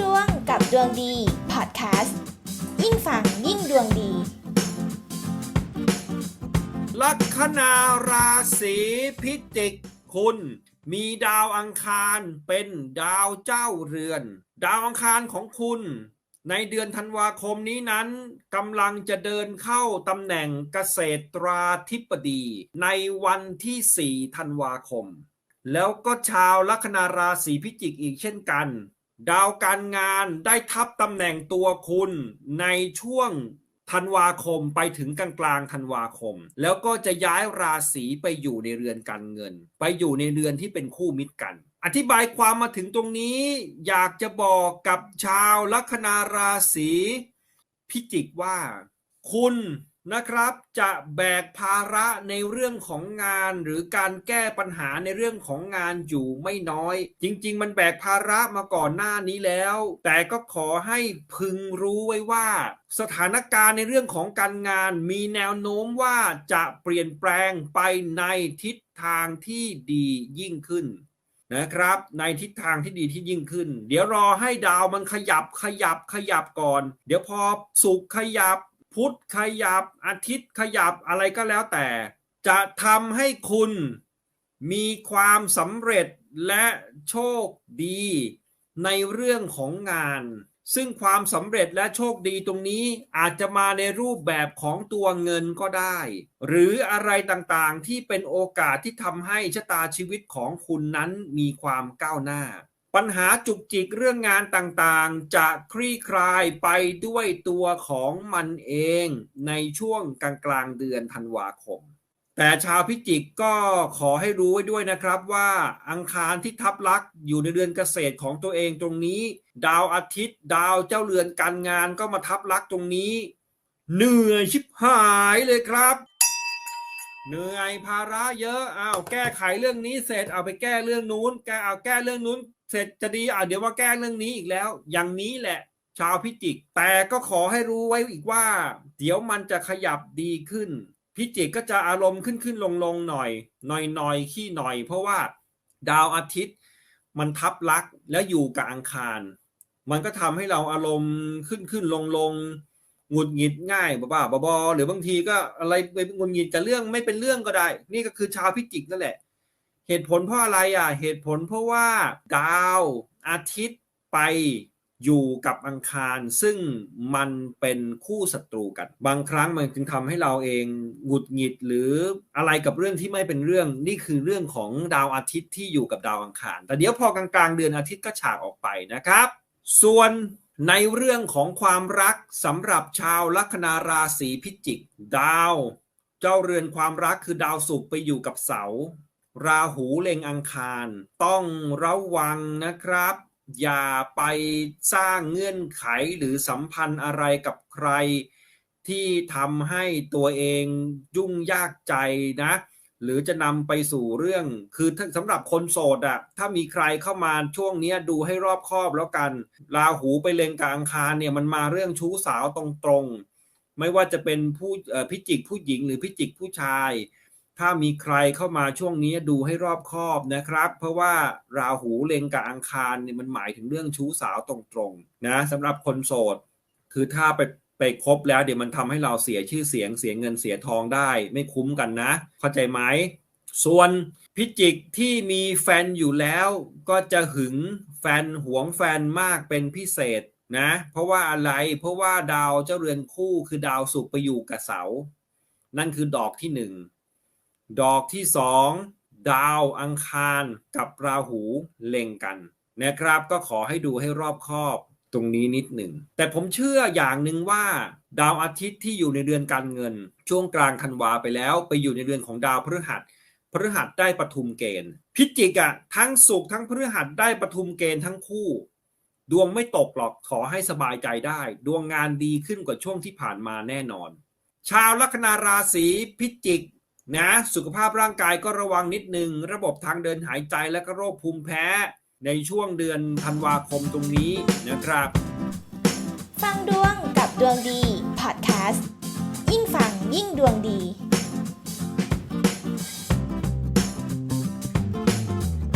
ดวงกับดวงดีพอดแคสต์ยิ่งฟังยิ่งดวงดี ลัคนาราศีพิจิกคุณ มีดาวอังคารเป็นดาวเจ้าเรือน ดาวอังคารของคุณ ในเดือนธันวาคมนี้นั้นกำลังจะเดินเข้าตำแหน่งเกษตราธิบดี ในวันที่ 4 ธันวาคม แล้วก็ชาวลัคนาราศีพิจิกอีกเช่นกัน ดาวการงานได้ทับตำแหน่งตัวคุณในช่วงธันวาคมไปถึงกลางกลางธันวาคม แล้วก็จะย้ายราศีไปอยู่ในเรือนการเงิน ไปอยู่ในเรือนที่เป็นคู่มิตรกัน อธิบายความมาถึงตรงนี้ อยากจะบอกกับชาวลัคนาราศีพิจิกว่า คุณ นะครับจะแบกภาระในเรื่องของงานหรือการแก้ปัญหาในเรื่องของงานอยู่ไม่น้อย จริง ๆ มันแบกภาระมาก่อนหน้านี้แล้ว แต่ก็ขอให้พึงรู้ไว้ว่า สถานการณ์ในเรื่องของการงานมีแนวโน้มว่าจะเปลี่ยนแปลงไปในทิศทางที่ดียิ่งขึ้นนะครับในทิศทางที่ดีที่ยิ่งขึ้น เดี๋ยวรอให้ดาวมันขยับขยับขยับก่อน เดี๋ยวพอสุกขยับ พุธขยับอาทิตย์ขยับอะไรก็แล้วแต่ จะทำให้คุณมีความสำเร็จและโชคดีในเรื่องของงาน ซึ่งความสำเร็จและโชคดีตรงนี้อาจจะมาในรูปแบบของตัวเงินก็ได้ หรืออะไรต่างๆที่เป็นโอกาสที่ทำให้ชะตาชีวิตของคุณนั้นมีความก้าวหน้า ปัญหาจุกจิกเรื่องงานต่างๆ จะคลี่คลายไปด้วยตัวของมันเองในช่วงกลางๆเดือนธันวาคม แต่ชาวพิจิกก็ขอให้รู้ไว้ด้วยนะครับว่าอังคารที่ทับลักษ์อยู่ในเดือนเกษตรของตัวเองตรงนี้ ดาวอาทิตย์ ดาวเจ้าเรือนการงานก็มาทับลักษ์ตรงนี้ เหนื่อยชิบหายเลยครับ เหนื่อยภาระเยอะอ้าวแก้ไขเรื่องนี้เสร็จเอาไปแก้เรื่องนู้นแก้เอาแก้เรื่องนู้น เสร็จจะดีอ่าเดี๋ยวว่าแก้เรื่องนี้อีกแล้ว อย่างนี้แหละ ชาวพิจิก แต่ก็ขอให้รู้ไว้อีกว่า เดี๋ยวมันจะขยับดีขึ้น พิจิกก็จะอารมณ์ขึ้นขึ้นลงลงหน่อยหน่อยหน่อยขี้หน่อย เพราะว่าดาวอาทิตย์ มันทับลักแล้วอยู่กับอังคาร มันก็ทำให้เราอารมณ์ขึ้นขึ้นลงลง หงุดหงิดง่ายบ้าๆบอๆหรือบางทีก็อะไรไปหงุดหงิดกับเรื่องไม่เป็นเรื่องก็ได้ นี่ก็คือชาวพิจิกนั่นแหละ เหตุผลเพราะอะไรอะ เหตุผลเพราะว่าดาวอาทิตย์ไปอยู่กับอังคารซึ่งมันเป็นคู่ศัตรูกัน บางครั้งมันจึงทำให้เราเองหงุดหงิดหรืออะไรกับเรื่องที่ไม่เป็นเรื่องนี่คือเรื่องของดาวอาทิตย์ที่อยู่กับดาวอังคาร แต่เดี๋ยวพอกลางๆเดือนอาทิตย์ก็ฉากออกไปนะครับ ส่วน ในเรื่องของความรักสำหรับชาวลัคนาราศีพิจิก ดาว เจ้าเรือนความรักคือดาวศุกร์ไปอยู่กับเสา ราหูเล็งอังคาร ต้องระวังนะครับ อย่าไปสร้างเงื่อนไขหรือสัมพันธ์อะไรกับใคร ที่ทำให้ตัวเองยุ่งยากใจนะ หรือจะนำไปสู่เรื่องคือถ้าสำหรับคนโสดอะถ้ามีใครเข้ามาช่วงเนี้ดูให้รอบคอบแล้วกันราหูไปเลงกับอังคารเนี่ยมันมาเรื่องชู้สาวตรงๆ ไม่ว่าจะเป็นผู้พิจิกผู้หญิงหรือพิจิกผู้ชาย ถ้ามีใครเข้ามาช่วงนี้ดูให้รอบคอบนะครับ เพราะว่าราหูเลงกับอังคารเนี่ยมันหมายถึงเรื่องชู้สาวตรงๆนะสำหรับคนโสด คือถ้าไป ไปครบแล้วเดี๋ยวมันทำให้เราเสียชื่อเสียงเสียเงินเสียทองได้ ไม่คุ้มกันนะ เข้าใจไหมส่วนพิจิกที่มีแฟนอยู่แล้วก็จะหึงแฟนหวงแฟนมากเป็นพิเศษนะ เพราะว่าอะไรเพราะว่าดาวเจ้าเรือนคู่คือดาวศุกร์ไปอยู่กับเสา นั่นคือดอกที่หนึ่งดอกที่สองดาวอังคารกับราหูเล็งกันนะครับ ก็ขอให้ดูให้รอบคอบ ตรงนี้นิดหนึ่ง แต่ผมเชื่ออย่างหนึ่งว่า ดาวอาทิตย์ที่อยู่ในเดือนการเงิน ช่วงกลางธันวาไปแล้ว ไปอยู่ในเดือนของดาวพฤหัสพฤหัสได้ปทุมเกณฑ์ พิจิกอะทั้งสุขทั้งพฤหัสได้ปทุมเกณฑ์ทั้งคู่ ดวงไม่ตกหรอกขอให้สบายใจได้ ดวงงานดีขึ้นกว่าช่วงที่ผ่านมาแน่นอน ชาวลัคนาราศีพิจิกนะสุขภาพร่างกายก็ระวังนิดหนึ่งระบบทางเดินหายใจและก็โรคภูมิแพ้ ในช่วงเดือนธันวาคมตรงนี้นะครับ ฟังดวงกับดวงดีพอดแคสต์ยิ่งฟังยิ่งดวงดี